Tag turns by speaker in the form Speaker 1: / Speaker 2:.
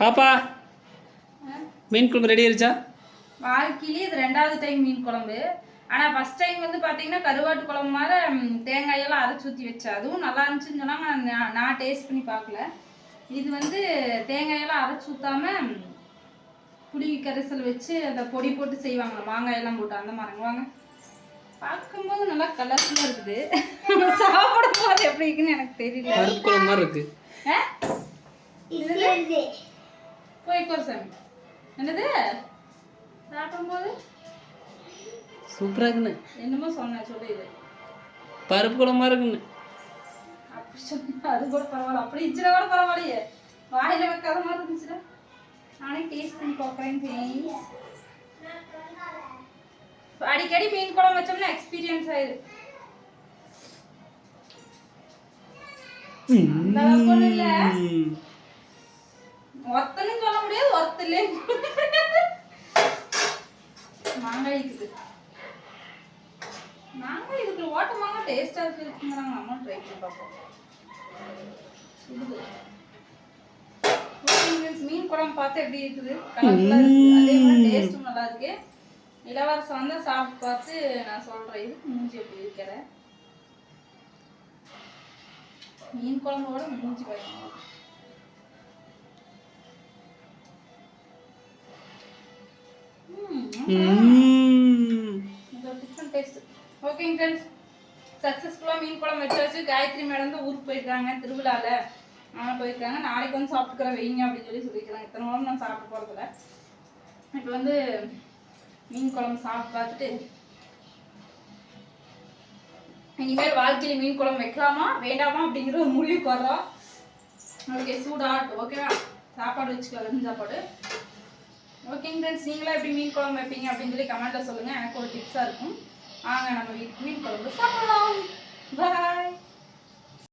Speaker 1: பாப்பா மீன் குழம்பு ரெடி ஆயிருச்சா?
Speaker 2: வாழ்க்கையிலே இது ரெண்டாவது டைம் மீன் குழம்பு. ஆனால் ஃபர்ஸ்ட் டைம் வந்து பார்த்தீங்கன்னா கருவாட்டு குழம்பு மாதிரி தேங்காயெல்லாம் அரைச்சி ஊற்றி வச்சேன். அதுவும் நல்லா இருந்துச்சுன்னு சொன்னாங்க நான் நான் டேஸ்ட் பண்ணி பார்க்கல. இது வந்து தேங்காயெல்லாம் அரைச்சி ஊற்றாம புளி கரைசல் வச்சு அந்த பொடி போட்டு செய்வாங்க மாங்காயெல்லாம் போட்டு அந்த மாதிரிங்க வாங்க. பார்க்கும்போது நல்லா கலர்ஃபுல்லாக இருக்குது. சாப்பிடும் போது எப்படி இருக்குன்னு எனக்கு தெரியல.
Speaker 1: குழம்பு மாதிரி இருக்கு.
Speaker 2: ஆ? என்னது? போய் கோர் சாமி. என்னது? சாப்பிடும்போது?
Speaker 1: சூப்பரா இருக்குண்ணே
Speaker 2: என்னமோ சொன்னேன் சொல்லு இது.
Speaker 1: பருப்பு குழம்பு இருக்குண்ணே
Speaker 2: அப்படி சொன்னா அது கூட பரவாயில்ல. அப்படி இச்சுனா கூட பரவாயில்லையே. வாயில வைக்காத மாதிரி இருந்துச்சுடா நானே டேஸ்ட் பண்ணி பார்க்குறேன். அடிக்கடி மீன் குழம்பு வச்சோம்னா எக்ஸ்பீரியன்ஸ்
Speaker 1: ம்.
Speaker 2: ஒத்தனும் சொல்ல முடியாது ஒருத்த இல்லைன்னு மாங்காய் இருக்குது மாங்காய் இதுக்குள்ள ஓட்ட மாங்காய் டேஸ்டா இருக்கு இருக்குங்கிறாங்க நம்மளும் ட்ரை பண்ணி பார்ப்போம் மீன் குழம்பு பார்த்து எப்படி இருக்குது அதே மாதிரி டேஸ்ட்டும் நல்லா இருக்கு இளவரசம் வந்து சாப்பிட்டு பார்த்து நான் சொல்றேன். இதுக்கு மூஞ்சி எப்படி இருக்கிற மீன் குழம்போட மூஞ்சி பயமா டிஃப்ரெண்ட் டேஸ்ட் ஓகேங்க ஃப்ரெண்ட்ஸ் சக்ஸஸ்ஃபுல்லாக மீன் குழம்பு வச்சாச்சு காயத்ரி மேடம் தான் ஊருக்கு போயிருக்காங்க திருவிழாவில் ஆனால் போயிருக்காங்க. நாளைக்கு வந்து சாப்பிட்டுக்கிறேன் வைங்க அப்படின்னு சொல்லி சொல்லியிருக்காங்க இத்தனை வாரம் நான் சாப்பிட்டு போகிறதில்ல இப்போ வந்து மீன் குழம்பு சாப்பிட்டு பார்த்துட்டு இனிமேல் வாழ்க்கையில் மீன் குழம்பு வைக்கலாமா வேண்டாமா அப்படிங்கிற ஒரு முடிவுக்கு வர்றோம். ஓகே சூடாட் ஓகேவா? சாப்பாடு வச்சுக்கோ வெறும் சாப்பாடு. ஓகேங்க ஃப்ரெண்ட்ஸ் நீங்களே எப்படி மீன் குழம்பு வைப்பீங்க அப்படின்னு சொல்லி கமெண்ட்டில் சொல்லுங்கள் எனக்கு ஒரு டிப்ஸாக இருக்கும். வாங்க நம்ம மீன் குழம்பு சாப்பிடலாம். பாய்